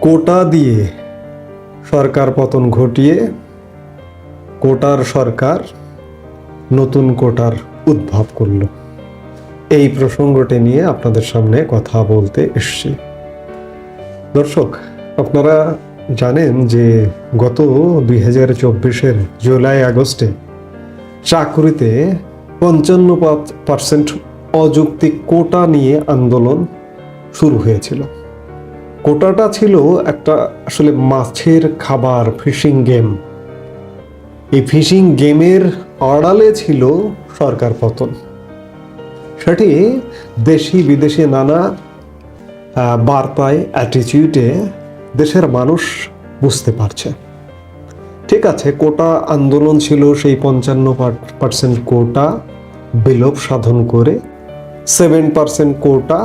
কোটা দিয়ে সরকার পতন ঘটিয়ে কোটার সরকার নতুন কোটার উদ্ভব করল। এই প্রসঙ্গটি নিয়ে আপনাদের সামনে কথা বলতে এসছি। দর্শক, আপনারা জানেন যে গত দুই হাজার চব্বিশের জুলাই আগস্টে চাকরিতে পঞ্চান্ন পার্সেন্ট অযৌক্তিক কোটা নিয়ে আন্দোলন শুরু হয়েছিল। কোটাটা ছিল একটা আসলে মাছের খাবার ফিশিং গেম এই ফিশিং গেমের আড়ালে ছিল সরকার পতন। সেটি দেশি বিদেশি নানা বার্তায় অ্যাটিচিউডে দেশের মানুষ বুঝতে পারছে। ঠিক আছে, কোটা আন্দোলন ছিল সেই পঞ্চান্ন পার্সেন্ট কোটা বিলোপ সাধন করে সেভেন পার্সেন্ট কোটা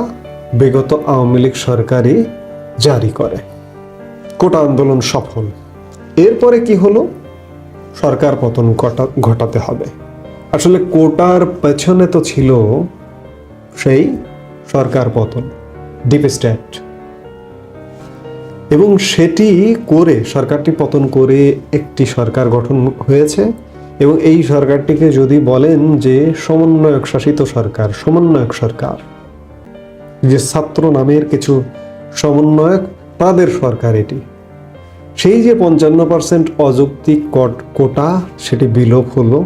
বিগত আওয়ামী লীগ সরকারই জারি করে। কোটা আন্দোলন সফল। এরপরে কি হলো? সরকার পতন ঘটাতে হবে। আসলে কোটার পেছনে তো ছিল সেই সরকার পতন ডিপ স্টেট এবং সেটি করে, সরকারটি পতন করে একটি সরকার গঠন হয়েছে। এবং এই সরকারটিকে যদি বলেন যে সমন্বয়ক শাসিত সরকার, সমন্বয়ক সরকার, যে ছাত্র নামের কিছু সমন্বয়ক তাদের সরকার এটি। সেই যে পঞ্চান্ন পার্সেন্ট অযৌক্তিক কট- কোটা, সেটি বিলোপ হলো।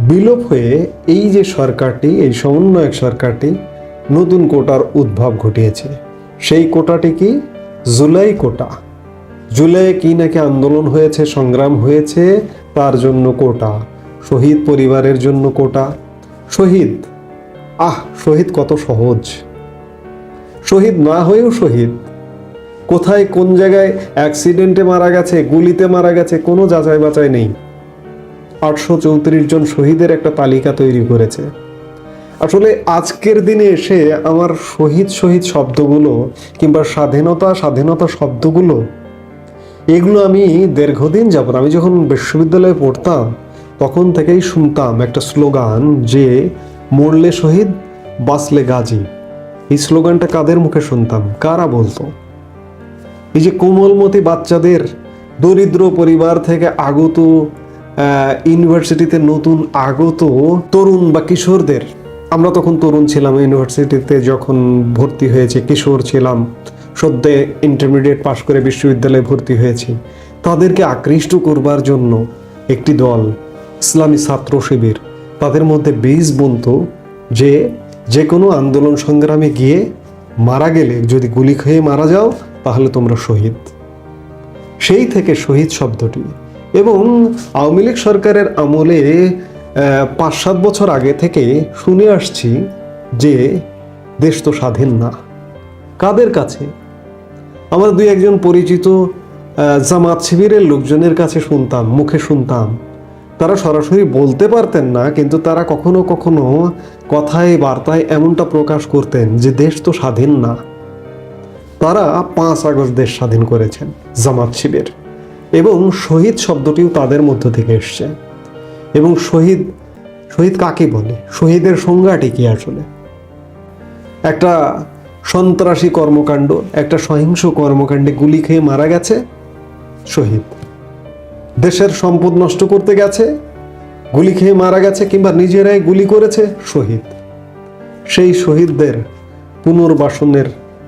বিলোপ হয়ে এই যে সরকারটি, এই সমন্বয়ক সরকারটি নতুন কোটার উদ্ভব ঘটিয়েছে। সেই কোটাটি কি? জুলাই কোটা। জুলাই কি নাকি আন্দোলন হয়েছে, সংগ্রাম হয়েছে, তার জন্য কোটা। শহীদ পরিবারের জন্য কোটা। শহীদ। আহ, শহীদ কত সহজ। শহীদ না হয়েও শহীদ। কোথায়, কোন জায়গায় অ্যাক্সিডেন্টে মারা গেছে, গুলিতে মারা গেছে, কোনো যাচাই বাচাই নেই। আটশো চৌত্রিশ জন শহীদের একটা তালিকা তৈরি করেছে। আসলে আজকের দিনে এসে আমার শহীদ শহীদ শব্দগুলো কিংবা স্বাধীনতা স্বাধীনতা শব্দগুলো, এগুলো আমি দীর্ঘদিন যাব আমি যখন বিশ্ববিদ্যালয়ে পড়তাম, তখন থেকেই শুনতাম একটা স্লোগান যে, মরলে শহীদ, বাঁচলে গাজী। এই স্লোগানটা কাদের মুখে শুনতাম? কারা বলতো? এই যে কোমলমতি বাচ্চাদের দরিদ্র পরিবার থেকে আগত ইউনিভার্সিটিতে নতুন আগত তরুণ বা কিশোরদের, আমরা তখন তরুণ ছিলাম ইউনিভার্সিটিতে, যখন ভর্তি হয়েছে, কিশোর ছিলাম, সদ্যে ইন্টারমিডিয়েট পাশ করে বিশ্ববিদ্যালয়ে ভর্তি হয়েছি। তাদেরকে আকৃষ্ট করবার জন্য একটি দল, ইসলামী ছাত্র শিবির, তাদের মধ্যে বীজ বুনত যে যে কোনো আন্দোলন সংগ্রামে গিয়ে মারা গেলে যদি গুলি খেয়ে মারা যাও, তাহলে তোমরা শহীদ। সেই থেকে শহীদ শব্দটি। এবং আওয়ামী লীগ সরকারের আমলে পাঁচ সাত বছর আগে থেকে শুনে আসছি যে দেশ তো স্বাধীন না। কাদের কাছে? আমার দুই একজন পরিচিত জামাত শিবিরের লোকজনের কাছে শুনতাম, মুখে শুনতাম। তারা সরাসরি বলতে পারতেন না, কিন্তু তারা কখনো কখনো কথায়, বার্তায় এমনটা প্রকাশ করতেন যে দেশ তো স্বাধীন না। তারা পাঁচ আগস্ট দেশ স্বাধীন করেছেন, জামাত শিবির। এবং শহীদ শব্দটিও তাদের মধ্য থেকে এসছে। এবং শহীদ শহীদ কাকে বলে? শহীদের সংজ্ঞাটি কি আসলে? একটা সন্ত্রাসী কর্মকাণ্ড, একটা সহিংস কর্মকাণ্ডে গুলি খেয়ে মারা গেছে শহীদ। দেশের সম্পদ নষ্ট করতে গেছে, গুলি খেয়ে মারা গেছে কিংবা নিজেরাই গুলি করেছে শহীদ। সেই শহীদদের পুনর্বাসনের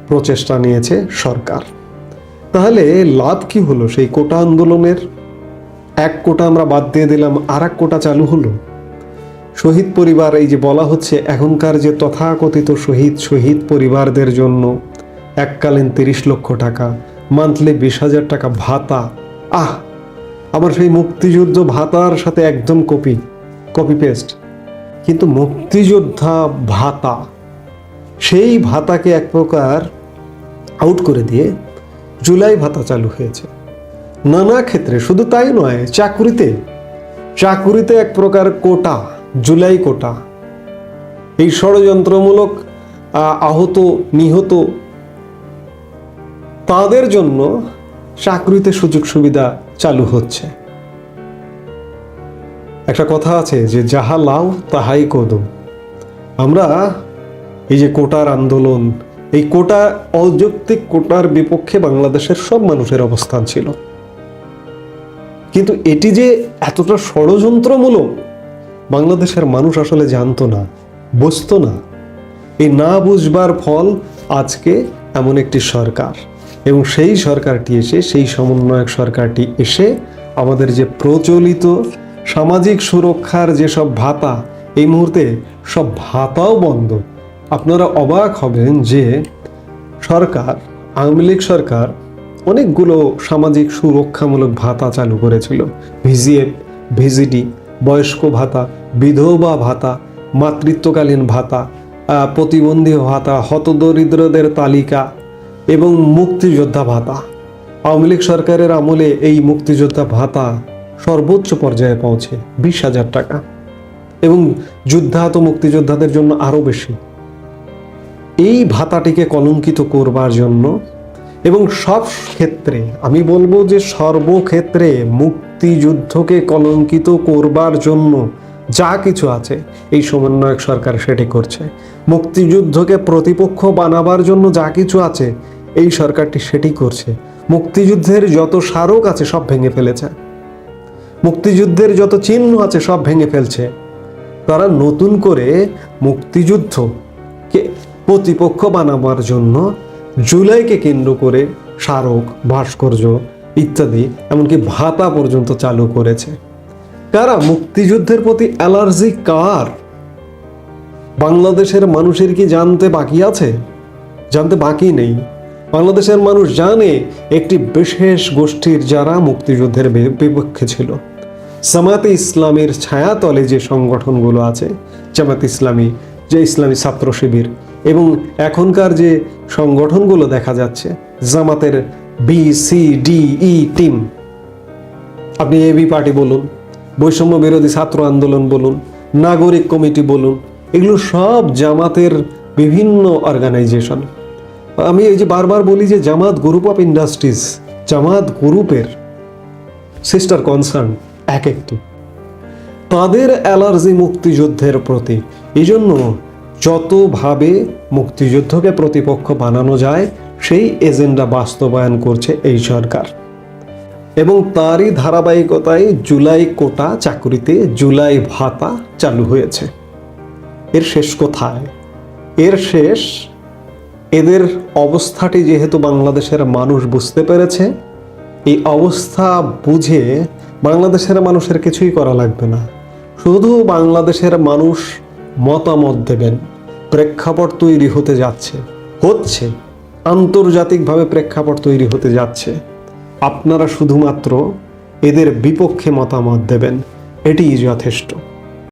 প্রচেষ্টা নিয়েছে সরকার। তাহলে লাভ কি হলো? সেই কোটা আন্দোলনের এক কোটা আমরা বাদ দিয়ে দিলাম আর এক কোটা চালু হলো। শহীদ পরিবার, এই যে বলা হচ্ছে, এখনকার যে তথাকথিত শহীদ শহীদ পরিবারদের জন্য এককালীন তিরিশ লক্ষ টাকা, মান্থলি বিশ হাজার টাকা ভাতা। আহ! আমার সেই মুক্তিযুদ্ধ ভাতার সাথে একদম কপি কপি পেস্ট কিন্তু মুক্তিযোদ্ধা ভাতা, সেই ভাতাকে এক প্রকার আউট করে দিয়ে জুলাই ভাতা চালু হয়েছে। নানা ক্ষেত্রে শুধু তাই নয়, চাকুরিতে চাকুরিতে এক প্রকার কোটা, জুলাই কোটা। এই ষড়যন্ত্রমূলক আহত, নিহত, তাদের জন্য চাকরিতে সুযোগ সুবিধা চালু হচ্ছে। একটা কথা আছে যে, যাহা লাউ তাহাই কদম। আমরা এই যে কোটার আন্দোলন, এই কোটা অযৌক্তিক কোটার বিপক্ষে বাংলাদেশের সব মানুষের অবস্থান ছিল। কিন্তু এটি যে এতটা ষড়যন্ত্রমূলক, বাংলাদেশের মানুষ আসলে জানতো না, বুঝতো না। এই না বুঝবার ফল আজকে এমন একটি সরকার। এবং সেই সরকারটি এসে, সেই সমন্বয়ক সরকারটি এসে আমাদের যে প্রচলিত সামাজিক সুরক্ষার যেসব ভাতা, এই মুহূর্তে সব ভাতাও বন্ধ। আপনারা অবাক হবেন যে সরকার, আওয়ামী লীগ সরকার অনেকগুলো সামাজিক সুরক্ষামূলক ভাতা চালু করেছিল। ভিজিএফ ভিজিডি, বয়স্ক ভাতা, বিধবা ভাতা, মাতৃত্বকালীন ভাতা প্রতিবন্ধী ভাতা, হতদরিদ্রদের তালিকা এবং মুক্তিযোদ্ধা ভাতা। আওয়ামী লীগ সরকারের আমলে এই মুক্তিযোদ্ধা ভাতা সর্বোচ্চ পর্যায়ে পৌঁছে বিশ হাজার টাকা। এবং যুদ্ধাহত মুক্তিযোদ্ধাদের জন্য আরও বেশি। এই ভাতাটিকে কলঙ্কিত করবার জন্য এবং সব ক্ষেত্রে আমি বলব যে সর্বক্ষেত্রে মুক্তিযুদ্ধকে কলঙ্কিত করবার জন্য যা কিছু আছে, এই সমন্বয়ক সরকার সেটি করছে। মুক্তিযুদ্ধকে প্রতিপক্ষ বানাবার জন্য যা কিছু আছে এই সরকারটি সেটি করছে। মুক্তিযুদ্ধের যত স্মারক আছে সব ভেঙে ফেলেছে। মুক্তিযুদ্ধের যত চিহ্ন আছে সব ভেঙে ফেলছে। তারা নতুন করে মুক্তিযুদ্ধকে প্রতিপক্ষ বানাবার জন্য জুলাইকে কেন্দ্র করে স্মারক, ভাস্কর্য ইত্যাদি এমনকি ভাতা পর্যন্ত চালু করেছে। কারা মুক্তিযুদ্ধের প্রতি অ্যালার্জি কার? বাংলাদেশের মানুষের কি জানতে বাকি আছে? জানতে বাকি নেই। বাংলাদেশের মানুষ জানে একটি বিশেষ গোষ্ঠীর যারা মুক্তিযুদ্ধের বিপক্ষে ছিল। জামাতে ইসলামের ছায়াতলে যে সংগঠনগুলো আছে জামাত ইসলামী, যে ইসলামী ছাত্র শিবির এবং এখনকার যে সংগঠনগুলো দেখা যাচ্ছে, জামাতের B C D E team. আপনি এবি পার্টি বলুন, বৈষম্য বিরোধী ছাত্র আন্দোলন বলুন, নাগরিক কমিটি বলুন, এগুলো সব জামাতের বিভিন্ন অর্গানাইজেশন। আমি এই যে বারবার বলি যে Jamaat group of industries Jamaat গ্রুপের সিস্টার কনসার্ন এক একটি। তাদের অ্যালার্জি মুক্তিযুদ্ধের প্রতি। এই জন্য যতভাবে মুক্তিযুদ্ধকে প্রতিপক্ষ বানানো যায়, সেই এজেন্ডা বাস্তবায়ন করছে এই সরকার। এবং তারই ধারাবাহিকতায় জুলাই কোটা চাকরিতে জুলাই ভাতা চালু হয়েছে। এর শেষ কোথায়? এর শেষ এদের অবস্থাটি যেহেতু বাংলাদেশের মানুষ বুঝতে পেরেছে, এই অবস্থা বুঝে বাংলাদেশের মানুষের কিছুই করা লাগবে না। শুধু বাংলাদেশের মানুষ মতামত দেবেন, প্রেক্ষাপট তৈরি হতে যাচ্ছে, হচ্ছে, আন্তর্জাতিকভাবে প্রেক্ষাপট তৈরি হতে যাচ্ছে। আপনারা শুধুমাত্র এদের বিপক্ষে মতামত দেবেন, এটিই যথেষ্ট।